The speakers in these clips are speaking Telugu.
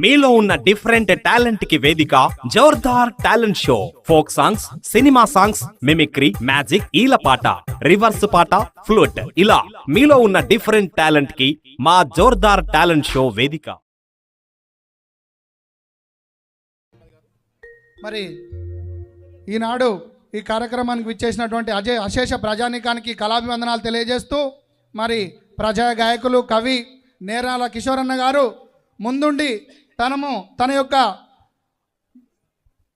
మీలో ఉన్న డిఫరెంట్ టాలెంట్కి వేదిక Zordaar talent show. Folk songs cinema songs mimicry magic ఈల పాట రివర్స్ పాట ఫ్లూట్. ఇలా మీలో ఉన్న డిఫరెంట్ టాలెంట్కి మా జోర్దార్ టాలెంట్ షో వేదిక. మరి ఈనాడు ఈ కార్యక్రమానికి విచ్చేసినటువంటి అజయ్ అశేష ప్రజానీకానికి కళాభివందనాలు తెలియజేస్తూ మరి ప్రజా గాయకులు కవి నేరాల కిషోరన్న గారు ముందుండి తనము తన యొక్క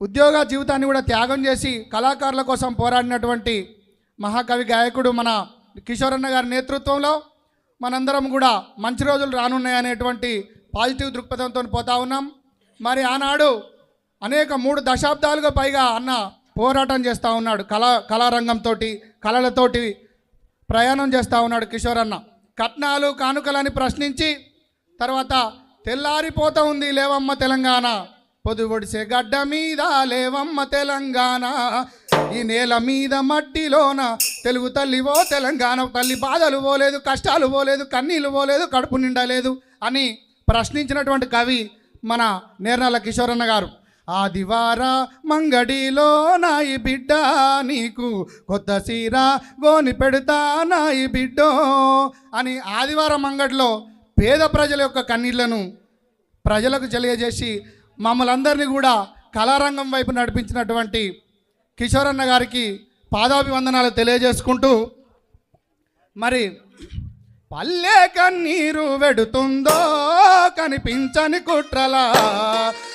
ఉద్యోగ జీవితాన్ని కూడా త్యాగం చేసి కళాకారుల కోసం పోరాడినటువంటి మహాకవి గాయకుడు మన కిషోరన్న గారి నేతృత్వంలో మనందరం కూడా మంచి రోజులు రానున్నాయనేటువంటి పాజిటివ్ దృక్పథంతో పోతా ఉన్నాం. మరి ఆనాడు అనేక మూడు దశాబ్దాలుగా పైగా అన్న పోరాటం చేస్తూ ఉన్నాడు. కళా కళారంగంతో కళలతోటి ప్రయాణం చేస్తూ ఉన్నాడు కిషోర్ అన్న కట్నాలు కానుకలని ప్రశ్నించి తర్వాత తెల్లారిపోతా ఉంది లేవమ్మ తెలంగాణ. పొదువొడిసే గడ్డ మీద లేవమ్మ తెలంగాణ. ఈ నేల మీద మట్టిలోన తెలుగు తల్లివో తెలంగాణ. తల్లి బాధలు పోలేదు కష్టాలు పోలేదు కన్నీళ్ళు పోలేదు కడుపు నిండలేదు అని ప్రశ్నించినటువంటి కవి మన నేర్నల కిషోరన్న గారు. ఆదివార మంగడిలో నాయి బిడ్డ నీకు కొత్త సీర గోని పెడతా నాయి బిడ్డో అని ఆదివారం మంగడిలో పేద ప్రజల యొక్క కన్నీళ్ళను ప్రజలకు తెలియజేసి మమ్మల్ని అందరినీ కూడా కళారంగం వైపు నడిపించినటువంటి కిషోరన్న గారికి పాదాభివందనాలు తెలియజేసుకుంటూ మరి పల్లె కన్నీరు వెడుతుందో కనిపించని కుట్రలా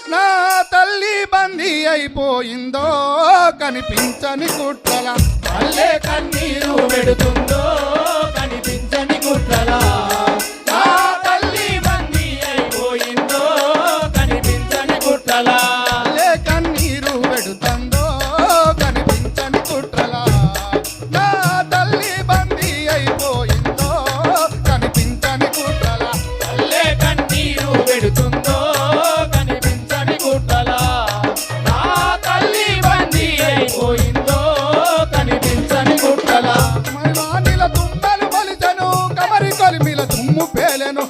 నా తల్లి బందీ అయిపోయిందో కనిపించని కుట్రలా. పల్లె కన్నీరు వెడుతుందో కనిపించని కుట్రలా. అయిపోయిందో కనిపించని కుట్రలా మణిల తుమ్మలు మొలిచెను కమరి కొలిమిల తుమ్ము పేలెను.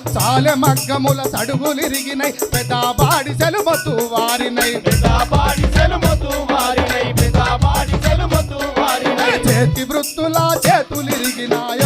మగ్గముల సడుగులిరిగినై పెద్ద బాడి సెలుమతు వారినై. పెదాబాడి సెలుమతు వారినై పెదాబాడి సెలుమతు వారినై. చేతి వృత్తుల చేతులిరిగినాయో.